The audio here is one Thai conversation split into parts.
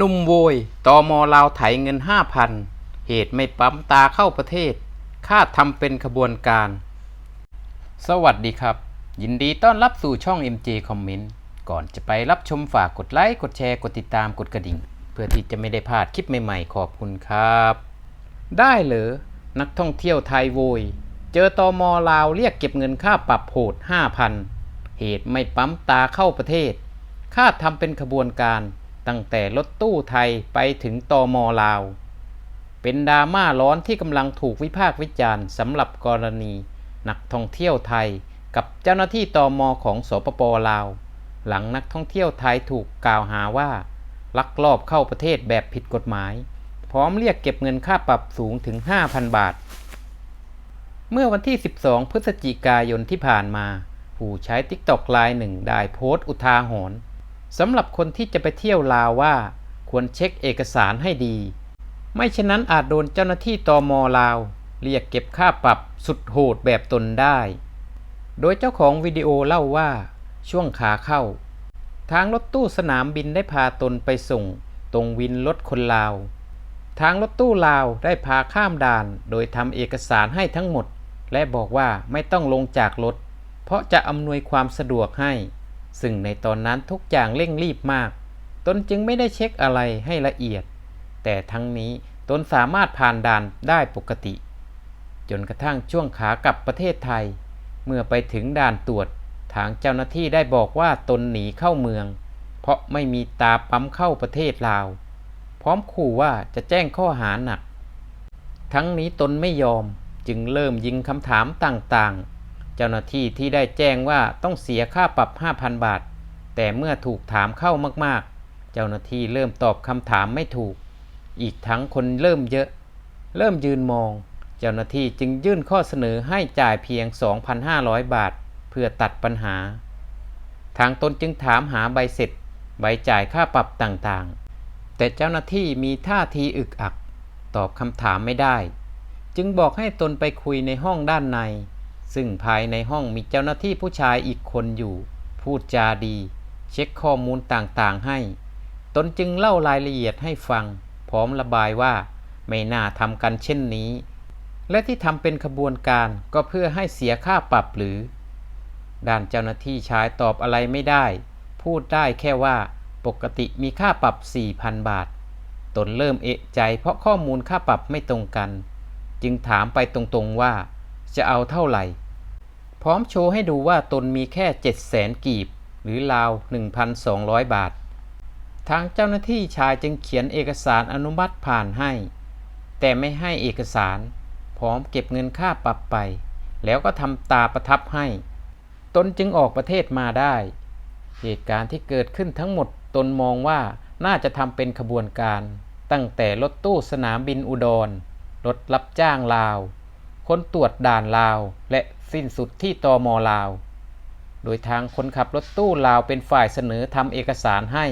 นุ่มโวยตอมอลาวไถเงินห้าพัน เหตุไม่ปั๊มตาเข้าประเทศ คาดทำเป็นขบวนการ สวัสดีครับ ยินดีต้อนรับสู่ช่อง MJ Comment ก่อนจะไปรับชมฝากกดไลค์ กดแชร์ กดติดตาม กดกระดิ่ง เพื่อที่จะไม่ได้พลาดคลิปใหม่ๆ ขอบคุณครับ ได้เหรอ นักท่องเที่ยวไทยโวย เจอตอมอลาวเรียกเก็บเงินค่าปรับโหด5,000 เหตุไม่ปั๊มตาเข้าประเทศ คาดทำเป็นขบวนการ ตั้งแต่รถตู้ไทยไปถึงตอมอลาว เป็นดราม่าร้อนที่กำลังถูกวิพากษ์วิจารณ์สำหรับกรณี นักท่องเที่ยวไทยกับเจ้าหน้าที่ตอมอของสปปลาว หลังนักท่องเที่ยวไทยถูกกล่าวหาว่า ลักลอบเข้าประเทศแบบผิดกฎหมาย พร้อมเรียกเก็บเงินค่าปรับสูงถึง 5,000 บาท เมื่อวันที่ 12 พฤศจิกายนที่ผ่านมา ผู้ใช้ติ๊กตอกลายหนึ่งได้โพสต์อุทาหรณ์ สำหรับคนที่จะไปเที่ยวลาวว่า ควรเช็คเอกสารให้ดี ไม่เช่นนั้นอาจโดนเจ้าหน้าที่ตอมอลาว เรียกเก็บค่าปรับสุดโหดแบบตนได้ โดยเจ้าของวิดีโอเล่าว่า ช่วงขาเข้า ทางรถตู้สนามบินได้พาตนไปส่ง ตรงวินรถคนลาว ทางรถตู้ลาวได้พาข้ามด่าน โดยทำเอกสารให้ทั้งหมด และบอกว่าไม่ต้องลงจากรถ เพราะจะอำนวยความสะดวกให้ ซึ่งในตอนนั้นทุกอย่างเร่งรีบมาก ตนจึงไม่ได้เช็คอะไรให้ละเอียด แต่ทั้งนี้ตนสามารถผ่านด่านได้ปกติ จนกระทั่งช่วงขากลับประเทศไทย เมื่อไปถึงด่านตรวจ ทางเจ้าหน้าที่ได้บอกว่าตนหนีเข้าเมือง เพราะไม่มีตาปั๊มเข้าประเทศลาว พร้อมขู่ว่าจะแจ้งข้อหาหนัก ทั้งนี้ตนไม่ยอมจึงเริ่มยิงคำถามต่างๆ เจ้าหน้าที่ที่ได้แจ้งว่าต้องเสียค่าปรับ 5,000 บาท แต่เมื่อถูกถามเข้ามากๆ เจ้าหน้าที่เริ่มตอบคำถามไม่ถูก อีกทั้งคนเริ่มเยอะ เริ่มยืนมอง เจ้าหน้าที่จึงยื่นข้อเสนอให้จ่ายเพียง 2,500 บาท เพื่อตัดปัญหา ทางตนจึงถามหาใบเสร็จ ใบจ่ายค่าปรับต่างๆ แต่เจ้าหน้าที่มีท่าทีอึกอัก ตอบคำถามไม่ได้ จึงบอกให้ตนไปคุยในห้องด้านใน ซึ่งภายในห้องมีเจ้าหน้าที่ผู้ชายอีกคนอยู่ พูดจาดี เช็คข้อมูลต่างๆให้ ตนจึงเล่ารายละเอียดให้ฟัง พร้อมระบายว่า ไม่น่าทำกันเช่นนี้ และที่ทำเป็นขบวนการก็เพื่อให้เสียค่าปรับหรือ ด้านเจ้าหน้าที่ชายตอบอะไรไม่ได้ พูดได้แค่ว่าปกติมีค่าปรับ 4,000 บาท ตนเริ่มเอะใจเพราะข้อมูลค่าปรับไม่ตรงกัน จึงถามไปตรงๆว่า จะเอาเท่าไหร่ พร้อมโชว์ให้ดูว่าตนมีแค่700,000กีบ หรือราว 1,200 บาท ทางเจ้าหน้าที่ชายจึงเขียนเอกสารอนุมัติผ่านให้ แต่ไม่ให้เอกสาร พร้อมเก็บเงินค่าปรับไป แล้วก็ทำตาประทับให้ ตนจึงออกประเทศมาได้ เหตุการณ์ที่เกิดขึ้นทั้งหมดตนมองว่าน่าจะทำเป็นขบวนการ ตั้งแต่รถตู้สนามบินอุดร รถรับจ้างลาว คนตรวจด่านลาว และสิ้นสุดที่ตอมอลาว โดยทางคนขับรถตู้ลาวเป็นฝ่ายเสนอทำเอกสารให้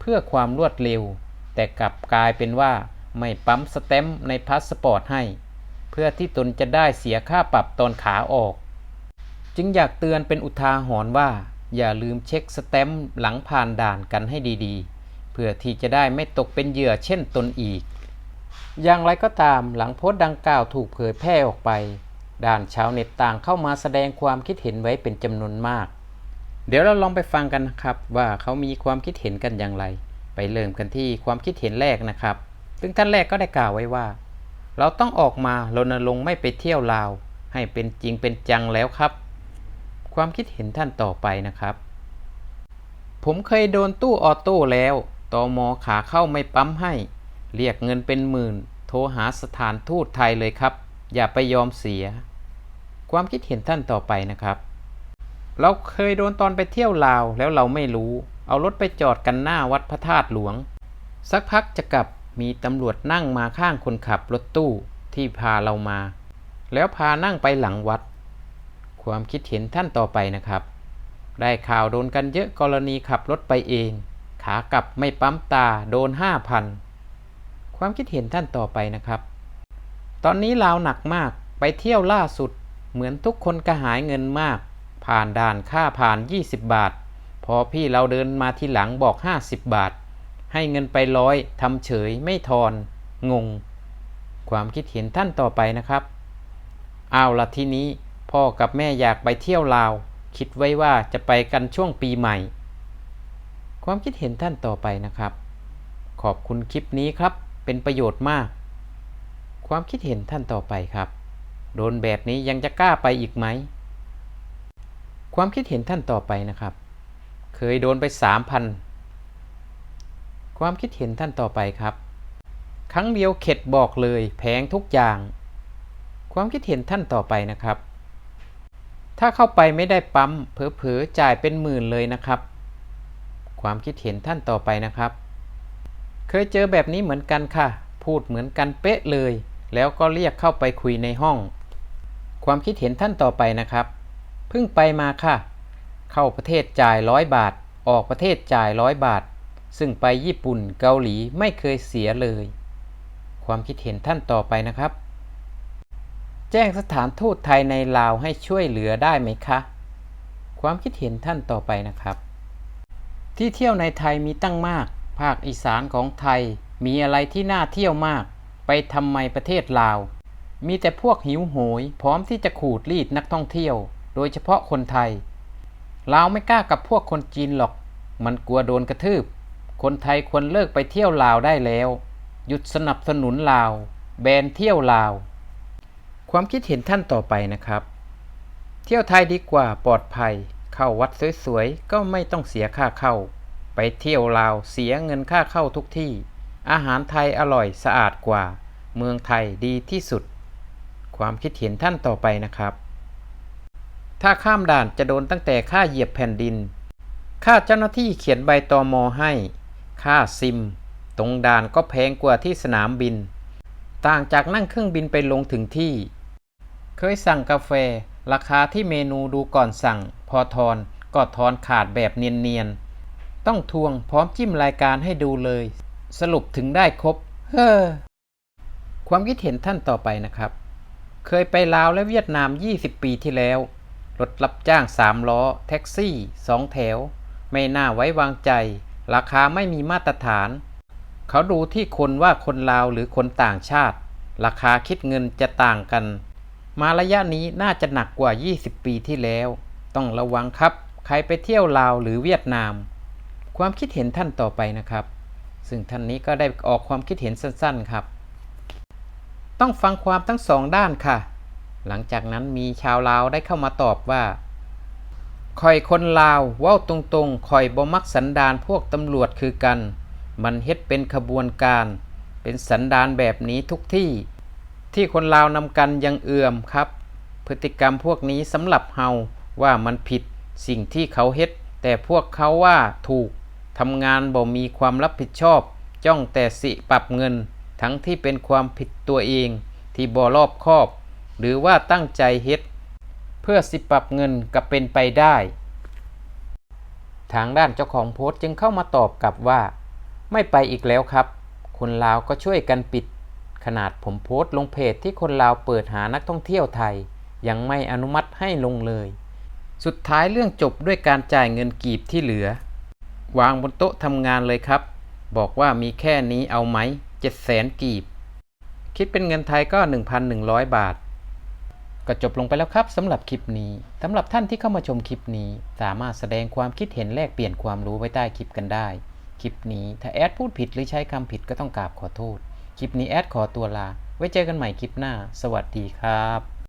เพื่อความรวดเร็ว แต่กลับกลายเป็นว่าไม่ปั๊มสแตมในพาสปอร์ตให้ เพื่อที่ตนจะได้เสียค่าปรับตอนขาออก จึงอยากเตือนเป็นอุทาหรณ์ว่า อย่าลืมเช็คสแตมหลังผ่านด่านกันให้ดีๆ เพื่อที่จะได้ไม่ตกเป็นเหยื่อเช่นตนอีก อย่างไรก็ตามหลังโพสต์ดังกล่าวถูกเผยแพร่ออกไป ด้านชาวเน็ตต่างเข้ามาแสดงความคิดเห็นไว้เป็นจำนวนมาก เดี๋ยวเราลองไปฟังกันนะครับ ว่าเขามีความคิดเห็นกันอย่างไร ไปเริ่มกันที่ความคิดเห็นแรกนะครับ ซึ่งท่านแรกก็ได้กล่าวไว้ว่า เราต้องออกมารณรงค์ไม่ไปเที่ยวลาว ให้เป็นจริงเป็นจังแล้วครับ ความคิดเห็นท่านต่อไปนะครับ ผมเคยโดนตู้ออโต้แล้วตอมอขาเข้าไม่ปั๊มให้ เรียกเงินเป็นหมื่น โทรหาสถานทูตไทยเลยครับ อย่าไปยอมเสีย ความคิดเห็นท่านต่อไปนะครับ เราเคยโดนตอนไปเที่ยวลาวแล้วเราไม่รู้ เอารถไปจอดกันหน้าวัดพระธาตุหลวง สักพักจะกลับมีตำรวจนั่งมาข้างคนขับรถตู้ที่พาเรามา แล้วพานั่งไปหลังวัด ความคิดเห็นท่านต่อไปนะครับ ได้ข่าวโดนกันเยอะกรณีขับรถไปเอง ขากลับไม่ปั๊มตาโดนห้าพัน ความคิดเห็นท่านต่อไปนะครับ ตอนนี้ลาวหนักมากไปเที่ยวล่าสุด เหมือนทุกคนกระหายเงินมาก ผ่านด่านค่าผ่าน 20 บาท พอพี่เราเดินมาทีหลังบอก 50 บาท ให้เงินไปร้อยทำเฉยไม่ทอน งง ความคิดเห็นท่านต่อไปนะครับเอาละทีนี้พ่อกับแม่อยากไปเที่ยวลาว คิดไว้ว่าจะไปกันช่วงปีใหม่ ความคิดเห็นท่านต่อไปนะครับ ขอบคุณคลิปนี้ครับ เป็นประโยชน์มาก ความคิดเห็นท่านต่อไปครับ โดนแบบนี้ยังจะกล้าไปอีกไหม ความคิดเห็นท่านต่อไปนะครับ เคยโดนไปสามพันความคิดเห็นท่านต่อไปครับ ครั้งเดียวเข็ดบอกเลยแพงทุกอย่าง ความคิดเห็นท่านต่อไปนะครับ ถ้าเข้าไปไม่ได้ปั๊มเผลอๆจ่ายเป็นหมื่นเลยนะครับ ความคิดเห็นท่านต่อไปนะครับ เคยเจอแบบนี้เหมือนกันค่ะ พูดเหมือนกันเป๊ะเลย แล้วก็เรียกเข้าไปคุยในห้อง ความคิดเห็นท่านต่อไปนะครับ เพิ่งไปมาค่ะ เข้าประเทศจ่ายร้อยบาท ออกประเทศจ่ายร้อยบาท ซึ่งไปญี่ปุ่นเกาหลีไม่เคยเสียเลย ความคิดเห็นท่านต่อไปนะครับ แจ้งสถานทูตไทยในลาวให้ช่วยเหลือได้ไหมคะ ความคิดเห็นท่านต่อไปนะครับ ที่เที่ยวในไทยมีตั้งมาก ภาคอีสานของไทย มีอะไรที่น่าเที่ยวมาก ไปทำไมประเทศลาว มีแต่พวกหิวโหย พร้อมที่จะขูดรีดนักท่องเที่ยว โดยเฉพาะคนไทยลาวไม่กล้ากับพวกคนจีนหรอก มันกลัวโดนกระทืบ คนไทยควรเลิกไปเที่ยวลาวได้แล้ว หยุดสนับสนุนลาว แบนเที่ยวลาว ความคิดเห็นท่านต่อไปนะครับ เที่ยวไทยดีกว่าปลอดภัย เข้าวัดสวยๆ ก็ไม่ต้องเสียค่าเข้า ไปเที่ยวลาวเสียเงินค่าเข้าทุกที่ อาหารไทยอร่อยสะอาดกว่า เมืองไทยดีที่สุด ความคิดเห็นท่านต่อไปนะครับ ถ้าข้ามด่านจะโดนตั้งแต่ค่าเหยียบแผ่นดิน ค่าเจ้าหน้าที่เขียนใบตอมอให้ ค่าซิม ตรงด่านก็แพงกว่าที่สนามบิน ต่างจากนั่งเครื่องบินไปลงถึงที่ เคยสั่งกาแฟ ราคาที่เมนูดูก่อนสั่ง พอทอนก็ทอนขาดแบบเนียนๆ ต้องทวงพร้อมจิ้มรายการให้ดูเลย สรุปถึงได้ครบ เฮ้อ ความคิดเห็นท่านต่อไปนะครับ เคยไปลาวและเวียดนาม 20 ปีที่แล้ว รถรับจ้าง 3 ล้อ แท็กซี่ 2 แถว ไม่น่าไว้วางใจ ราคาไม่มีมาตรฐาน เขาดูที่คนว่าคนลาวหรือคนต่างชาติ ราคาคิดเงินจะต่างกัน มาระยะนี้น่าจะหนักกว่า 20 ปีที่แล้ว ต้องระวังครับ ใครไปเที่ยวลาวหรือเวียดนาม ความคิดเห็นท่านต่อไปนะครับ ซึ่งท่านนี้ก็ได้ออกความคิดเห็นสั้นๆครับ ต้องฟังความทั้งสองด้านค่ะ หลังจากนั้นมีชาวลาวได้เข้ามาตอบว่าคอยคนลาวเว้าตรงๆคอยบ่มักสันดานพวกตำรวจคือกัน มันเฮ็ดเป็นขบวนการ เป็นสันดานแบบนี้ทุกที่ ที่คนลาวนำกันยังเอื่อมครับ พฤติกรรมพวกนี้สำหรับเฮาว่ามันผิดสิ่งที่เขาเฮ็ด แต่พวกเขาว่าถูก ทำงานบ่มีความรับผิดชอบ จ้องแต่สิปรับเงิน ทั้งที่เป็นความผิดตัวเอง ที่บ่รอบคอบ หรือว่าตั้งใจเฮ็ด เพื่อสิปรับเงินก็เป็นไปได้ ทางด้านเจ้าของโพสต์จึงเข้ามาตอบกลับว่า ไม่ไปอีกแล้วครับ คนลาวก็ช่วยกันปิด ขนาดผมโพสต์ลงเพจที่คนลาวเปิดหานักท่องเที่ยวไทย ยังไม่อนุมัติให้ลงเลย สุดท้ายเรื่องจบด้วยการจ่ายเงินกีบที่เหลือ วางบนโต๊ะทำงานเลยครับ บอกว่ามีแค่นี้เอาไหมเจ็ดแสนกีบ คิดเป็นเงินไทยก็ 1,100 บาท ก็จบลงไปแล้วครับสำหรับคลิปนี้สำหรับท่านที่เข้ามาชมคลิปนี้ สามารถแสดงความคิดเห็นแลกเปลี่ยนความรู้ไว้ใต้คลิปกันได้ คลิปนี้ถ้าแอดพูดผิดหรือใช้คำผิดก็ต้องกราบขอโทษ คลิปนี้แอดขอตัวลา ไว้เจอกันใหม่คลิปหน้า สวัสดีครับ